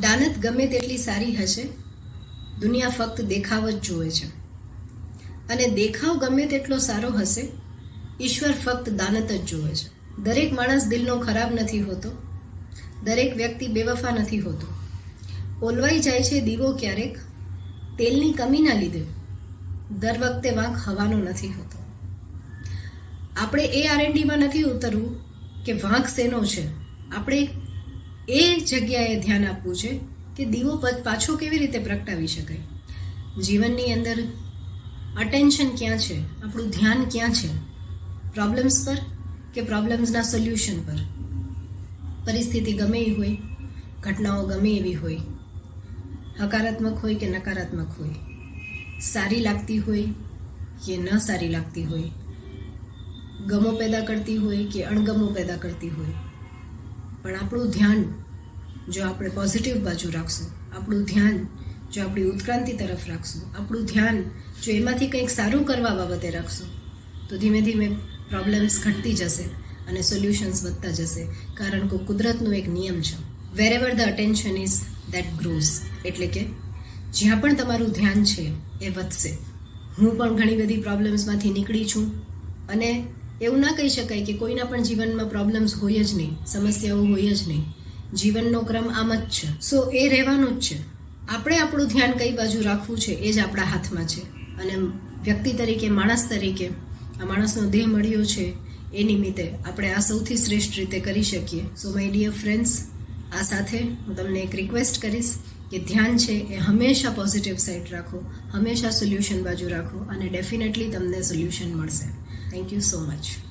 દાનત ગમે તેટલી સારી હશે, દુનિયા ફક્ત દેખાવ જ જુએ છે. અને દેખાવ ગમે તેટલો સારો હશે, ઈશ્વર ફક્ત દાનત જ જુએ છે. દરેક માણસ દિલનો ખરાબ નથી હોતો, દરેક વ્યક્તિ બેવફા નથી હોતો. ઓલવાઈ જાય છે દીવો ક્યારેક, તેલની કમીના લીધે. દર વખતે વાંક હવાનો નથી હોતો. આપણે એ આરએનડીમાં નથી ઉતરવું કે વાંક શેનો છે. આપણે એ જગ્યાએ ધ્યાન આપવું છે કે દીવો પાછો કેવી રીતે પ્રગટાવી શકાય? જીવનની અંદર અટેન્શન ક્યાં છે? આપણું ધ્યાન ક્યાં છે? પ્રોબ્લેમ્સ પર કે પ્રોબ્લેમ્સના સોલ્યુશન પર? પરિસ્થિતિ ગમે એ હોય, ઘટનાઓ ગમે એવી હોય, હકારાત્મક હોય કે નકારાત્મક હોય, સારી લાગતી હોય કે ન સારી લાગતી હોય, ગમો પેદા કરતી હોય કે અણગમો પેદા કરતી હોય. પણ આપણું ધ્યાન જો આપણે પોઝિટિવ બાજુ રાખશું, આપણું ધ્યાન જો આપણી ઉત્ક્રાંતિ તરફ રાખશું, આપણું ધ્યાન જો એમાંથી કંઈક સારું કરવા બાબતે રાખશું, તો ધીમે ધીમે પ્રોબ્લેમ્સ ઘટતી જશે અને સોલ્યુશન્સ વધતા જશે. કારણ કે કુદરતનો એક નિયમ છે. Wherever the attention is that grows એટલે કે, જ્યાં પણ તમારું ધ્યાન છે, એ વધશે. હું પણ ઘણી બધી પ્રોબ્લેમ્સમાંથી નીકળી છું અને એવું ના કહી શકાય કે કોઈના પણ જીવનમાં પ્રોબ્લેમ્સ હોય જ નહીં, સમસ્યાઓ હોય જ નહીં. જીવનનો ક્રમ આમ જ છે. સો એ રહેવાનું જ છે. આપણે આપણું ધ્યાન કઈ બાજુ રાખવું છે એ જ આપણા હાથમાં છે. અને વ્યક્તિ તરીકે, માણસ તરીકે, આ માણસનો દેહ મળ્યો છે એ નિમિત્તે આપણે આ સૌથી શ્રેષ્ઠ રીતે કરી શકીએ. સો માય ડિયર ફ્રેન્ડ્સ આ સાથે હું તમને એક રિક્વેસ્ટ કરીશ કે ધ્યાન છે એ હંમેશા પોઝિટિવ સાઈડ રાખો, હંમેશા સોલ્યુશન બાજુ રાખો અને ડેફિનેટલી તમને સોલ્યુશન મળશે. Thank you so much